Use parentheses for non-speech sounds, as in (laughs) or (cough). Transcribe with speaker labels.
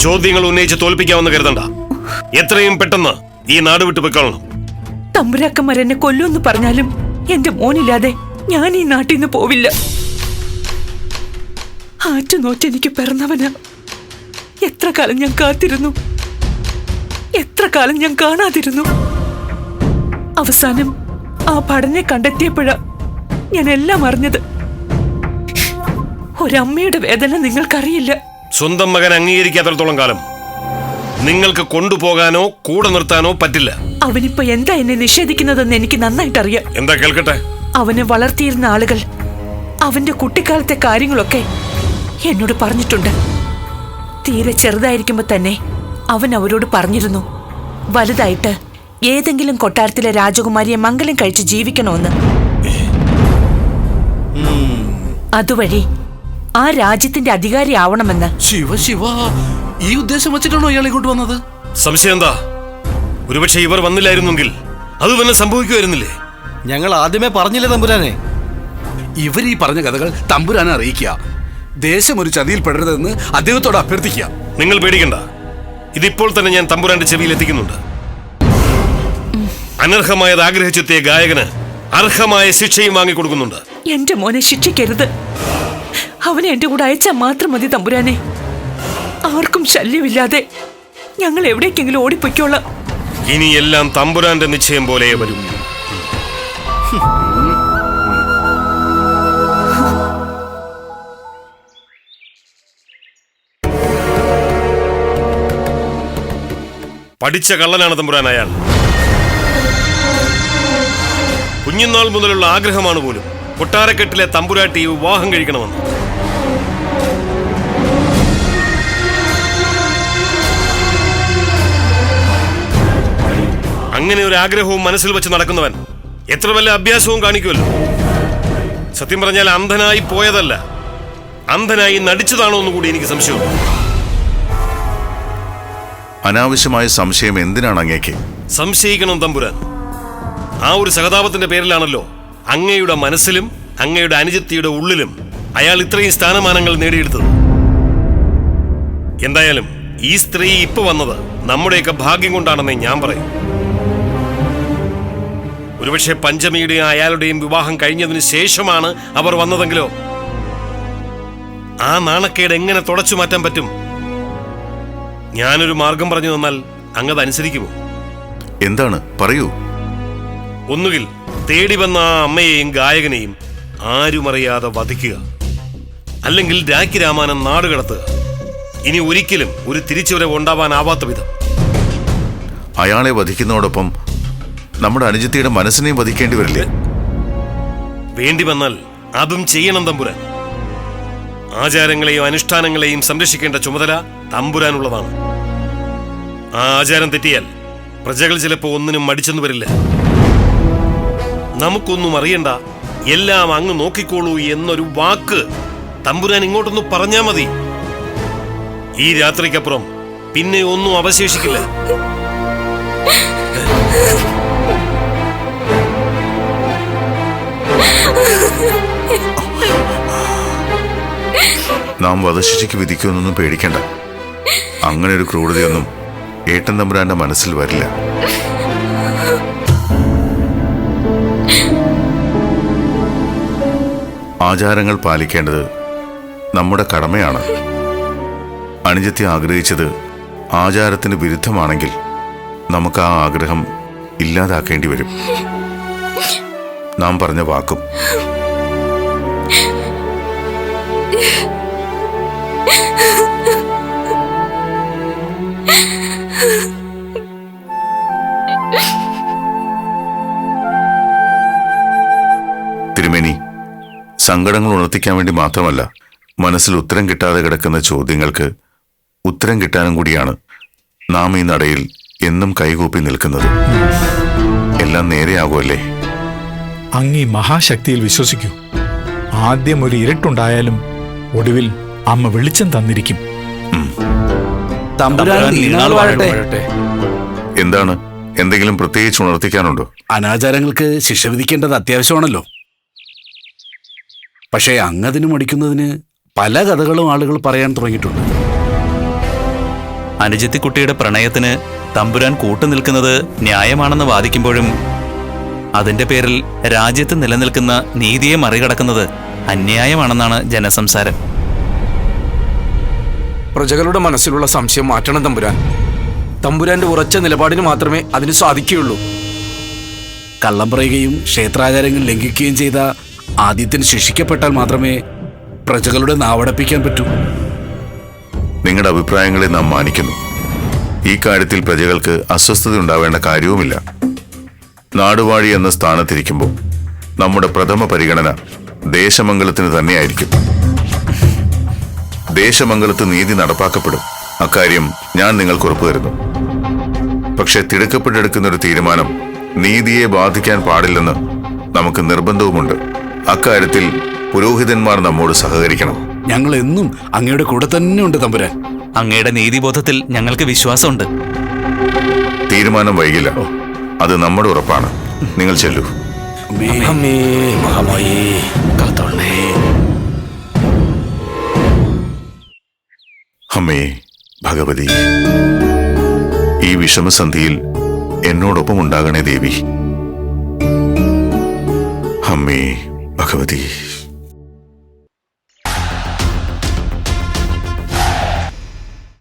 Speaker 1: ചോദ്യങ്ങൾ ഉന്നയിച്ച് തോൽപ്പിക്കാമെന്ന് കരുതണ്ട. എത്രയും പെട്ടെന്ന് ഈ നാട് വിട്ടു പൊയ്ക്കൊള്ളണം.
Speaker 2: തമ്പുരാക്കന്മാർ എന്നെ കൊല്ലുമെന്ന് പറഞ്ഞാലും എന്റെ മോനില്ലാതെ ഞാൻ ഈ നാട്ടിൽ നിന്ന് പോവില്ല. ആറ്റുനോറ്റ് എനിക്ക് പിറന്നവന്. എത്ര കാലം ഞാൻ കാത്തിരുന്നു. എത്ര കാലം ഞാൻ കാണാതിരുന്നു. അവസാനം ആ പടനെ കണ്ടെത്തിയപ്പോഴാ ഞാൻ എല്ലാം അറിഞ്ഞത്. ഒരമ്മയുടെ വേദന നിങ്ങൾക്കറിയില്ല.
Speaker 1: സ്വന്തം മകൻ അംഗീകരിക്കാത്തടത്തോളം കാലം നിങ്ങൾക്ക് കൊണ്ടുപോകാനോ കൂടെ നിർത്താനോ പറ്റില്ല.
Speaker 2: അവനിപ്പോ എന്താ എന്നെ നിഷേധിക്കുന്നതെന്ന് എനിക്ക് നന്നായിട്ടറിയാം.
Speaker 1: എന്താ കേൾക്കട്ടെ?
Speaker 2: അവനെ വളർത്തിയിരുന്ന ആളുകൾ അവന്റെ കുട്ടിക്കാലത്തെ കാര്യങ്ങളൊക്കെ എന്നോട് പറഞ്ഞിട്ടുണ്ട്. തീരെ ചെറുതായിരിക്കുമ്പോ തന്നെ അവൻ അവരോട് പറഞ്ഞിരുന്നു വലുതായിട്ട് ഏതെങ്കിലും കൊട്ടാരത്തിലെ രാജകുമാരിയെ മംഗലം കഴിച്ച് ജീവിക്കണമെന്ന് അതുവഴി ആ രാജ്യത്തിന്റെ അധികാരി ആവണമെന്ന്.
Speaker 3: ശിവ ശിവ. ഈ ഉദ്ദേശം വെച്ചിട്ടാണോ ഇയാളെ ഇങ്ങോട്ട് വന്നത്?
Speaker 1: സംശയം എന്താ? ഒരുപക്ഷെ ഇവർ വന്നില്ലായിരുന്നെങ്കിൽ അത് തന്നെ സംഭവിക്കുമായിരുന്നില്ലേ?
Speaker 4: ഞങ്ങൾ ആദ്യമേ പറഞ്ഞില്ലേ തമ്പുരാനെ?
Speaker 3: ഇവർ ഈ പറഞ്ഞ കഥകൾ തമ്പുരാനെ അറിയിക്കുക. ദേശം ഒരു ചതിയിൽ പെടരുതെന്ന് അദ്ദേഹത്തോട് അഭ്യർത്ഥിക്കുക.
Speaker 1: നിങ്ങൾ പേടിക്കണ്ട. ഇതിപ്പോൾ തന്നെ ഞാൻ തമ്പുരാന്റെ ചെവിയിൽ എത്തിക്കുന്നുണ്ട്. അനർഹമായത് ആഗ്രഹിച്ചെത്തിയ ഗായകന് അർഹമായ ശിക്ഷയും വാങ്ങിക്കൊടുക്കുന്നുണ്ട്.
Speaker 2: എന്റെ മോനെ ശിക്ഷിക്കരുത്. അവനെ എന്റെ കൂടെ അയച്ചാൽ മാത്രം മതി തമ്പുരാനെ. ആർക്കും ശല്യമില്ലാതെ ഞങ്ങൾ എവിടേക്കെങ്കിലും ഓടിപ്പോയിക്കോള.
Speaker 1: ഇനിയെല്ലാം തമ്പുരാന്റെ നിശ്ചയം പോലെ വരും. പഠിച്ച കള്ളനാണ് തമ്പുരാൻ അയാൾ. കുഞ്ഞുനാൾ മുതലുള്ള ആഗ്രഹമാണ് പോലും. കൊട്ടാരക്കെട്ടിലെ തമ്പുരാട്ടി വിവാഹം കഴിക്കണമെന്ന്. അങ്ങനെ ഒരു ആഗ്രഹവും മനസ്സിൽ വെച്ച് നടക്കുന്നവൻ എത്ര വല്ല അഭ്യാസവും കാണിക്കുമല്ലോ. സത്യം പറഞ്ഞാൽ അന്ധനായി പോയതല്ല. അന്ധനായി നടിച്ചതാണോ എന്ന് കൂടി എനിക്ക് സംശയമുണ്ട്.
Speaker 5: അനാവശ്യമായ സംശയം എന്തിനാണ് അങ്ങേക്ക്?
Speaker 1: സംശയിക്കണം തമ്പുരാൻ. ആ ഒരു സഹതാപത്തിന്റെ പേരിലാണല്ലോ അങ്ങയുടെ മനസ്സിലും അങ്ങയുടെ അനുജത്തിയുടെ ഉള്ളിലും അയാൾ ഇത്രയും സ്ഥാനമാനങ്ങൾ നേടിയെടുത്തത്. എന്തായാലും ഈ സ്ത്രീ ഇപ്പൊ വന്നത് നമ്മുടെയൊക്കെ ഭാഗ്യം കൊണ്ടാണെന്നേ ഞാൻ പറയും. ഒരുപക്ഷെ പഞ്ചമിയുടെയും അയാളുടെയും വിവാഹം കഴിഞ്ഞതിന് ശേഷമാണ് അവർ വന്നതെങ്കിലോ? ആ നാണക്കേട് എങ്ങനെ തുടച്ചു മാറ്റാൻ പറ്റും? ഞാനൊരു മാർഗം പറഞ്ഞു തന്നാൽ അങ്ങത് അനുസരിക്കുമോ
Speaker 5: എന്താണ്? പറയൂ.
Speaker 1: ഒന്നുകിൽ തേടി വന്ന ആ അമ്മയെയും ഗായകനെയും ആരുമറിയാതെ വധിക്കുക. അല്ലെങ്കിൽ രാഖി രാമാനം നാടുകടത്തുക. ഇനി ഒരിക്കലും ഒരു തിരിച്ചുവരവ് ഉണ്ടാവാനാവാത്ത വിധം.
Speaker 5: അയാളെ വധിക്കുന്നതോടൊപ്പം നമ്മുടെ അനുജത്തിയുടെ മനസ്സിനെയും വധിക്കേണ്ടി വരില്ലേ?
Speaker 1: വേണ്ടി വന്നാൽ അതും ചെയ്യണം തമ്പുരാൻ. ആചാരങ്ങളെയും അനുഷ്ഠാനങ്ങളെയും സംരക്ഷിക്കേണ്ട ചുമതല തമ്പുരാനുള്ളതാണ്. ആ ആചാരം തെറ്റിയാൽ പ്രജകൾ ചിലപ്പോൾ ഒന്നിനും മടിച്ചെന്ന് വരില്ല. നമുക്കൊന്നും അറിയണ്ട. എല്ലാം അങ്ങ് നോക്കിക്കോളൂ എന്നൊരു വാക്ക് തമ്പുരാൻ ഇങ്ങോട്ടൊന്ന് പറഞ്ഞാ മതി. ഈ രാത്രിക്കപ്പുറം പിന്നെ ഒന്നും അവശേഷിക്കില്ല.
Speaker 5: നാം വധശിക്ഷയ്ക്ക് വിധിക്കുമെന്നൊന്നും പേടിക്കണ്ട. അങ്ങനെ ഒരു ക്രൂരതയൊന്നും ഏട്ടൻ തമ്പുരാന്റെ മനസ്സിൽ വരില്ല. ആചാരങ്ങൾ പാലിക്കേണ്ടത് നമ്മുടെ കടമയാണ്. അണിജത്തി ആഗ്രഹിച്ചത് ആചാരത്തിന് വിരുദ്ധമാണെങ്കിൽ നമുക്ക് ആ ആഗ്രഹം ഇല്ലാതാക്കേണ്ടി വരും. നാം പറഞ്ഞ വാക്കും തിരുമേനി (laughs) സങ്കടങ്ങൾ ഉണർത്തിക്കാൻ വേണ്ടി മാത്രമല്ല മനസ്സിൽ ഉത്തരം കിട്ടാതെ കിടക്കുന്ന ചോദ്യങ്ങൾക്ക് ഉത്തരം കിട്ടാനും കൂടിയാണ് നാം ഈ നടയിൽ എന്നും കൈകൂപ്പി നിൽക്കുന്നത്. എല്ലാം നേരെയാകുമല്ലേ?
Speaker 6: അങ്ങീ മഹാശക്തിയിൽ വിശ്വസിക്കൂ. ആദ്യം ഒരു ഇരുട്ടുണ്ടായാലും ഒടുവിൽ അമ്മ വെളിച്ചം തന്നിരിക്കും.
Speaker 5: എന്താണ്? എന്തെങ്കിലും പ്രത്യേകിച്ച് ഉണർത്തിക്കാനുണ്ടോ?
Speaker 3: അനാചാരങ്ങൾക്ക് ശിക്ഷ വിധിക്കേണ്ടത് അത്യാവശ്യമാണല്ലോ. പക്ഷേ അങ്ങതിന് മടിക്കുന്നതിന് പല കഥകളും ആളുകൾ പറയാൻ തുടങ്ങിയിട്ടുണ്ട്.
Speaker 7: അനുജത്തിക്കുട്ടിയുടെ പ്രണയത്തിന് തമ്പുരാൻ കൂട്ടുനിൽക്കുന്നത് ന്യായമാണെന്ന് വാദിക്കുമ്പോഴും അതിന്റെ പേരിൽ രാജ്യത്ത് നിലനിൽക്കുന്ന നീതിയെ മറികടക്കുന്നത് അന്യായമാണെന്നാണ് ജനസംസാരം.
Speaker 3: പ്രജകളുടെ മനസ്സിലുള്ള സംശയം മാറ്റണം തമ്പുരാൻ. തമ്പുരാന്റെ ഉറച്ച നിലപാടിന് മാത്രമേ അതിന് സാധിക്കുകയുള്ളൂ. കള്ളം പറയുകയും ക്ഷേത്രാചാരങ്ങൾ ലംഘിക്കുകയും ചെയ്ത ആദ്യത്തിന് ശിക്ഷിക്കപ്പെട്ടാൽ മാത്രമേ പ്രജകളുടെ നാവടപ്പിക്കാൻ പറ്റൂ.
Speaker 5: നിങ്ങളുടെ അഭിപ്രായങ്ങളെ നാം മാനിക്കുന്നു. ഈ കാര്യത്തിൽ പ്രജകൾക്ക് അസ്വസ്ഥത ഉണ്ടാവേണ്ട കാര്യവുമില്ല. നാടുവാഴി എന്ന സ്ഥാനത്തിരിക്കുമ്പോൾ നമ്മുടെ പ്രഥമ പരിഗണന ദേശമംഗലത്തിന് തന്നെയായിരിക്കും. ദേശമംഗലത്ത് നീതി നടപ്പാക്കപ്പെടും. അക്കാര്യം ഞാൻ നിങ്ങൾക്ക് ഉറപ്പു തരുന്നു. പക്ഷെ തിടുക്കപ്പെട്ടെടുക്കുന്ന ഒരു തീരുമാനം നീതിയെ ബാധിക്കാൻ പാടില്ലെന്ന് നമുക്ക് നിർബന്ധവുമുണ്ട്. അക്കാര്യത്തിൽ പുരോഹിതന്മാർ നമ്മോട് സഹകരിക്കണം.
Speaker 3: ഞങ്ങൾ എന്നും അങ്ങയുടെ കൂടെ തന്നെ ഉണ്ട് തമ്പുരാൻ.
Speaker 7: അങ്ങയുടെ നീതിബോധത്തിൽ ഞങ്ങൾക്ക് വിശ്വാസമുണ്ട്.
Speaker 5: തീരുമാനം വൈകില്ല. അത് നമ്മുടെ ഉറപ്പാണ്. നിങ്ങൾ ചെല്ലൂ. അമ്മേ ഭഗവതി ഈ വിഷമസന്ധിയിൽ എന്നോടൊപ്പം ഉണ്ടാകണേ ദേവി. അമ്മേ ഭഗവതി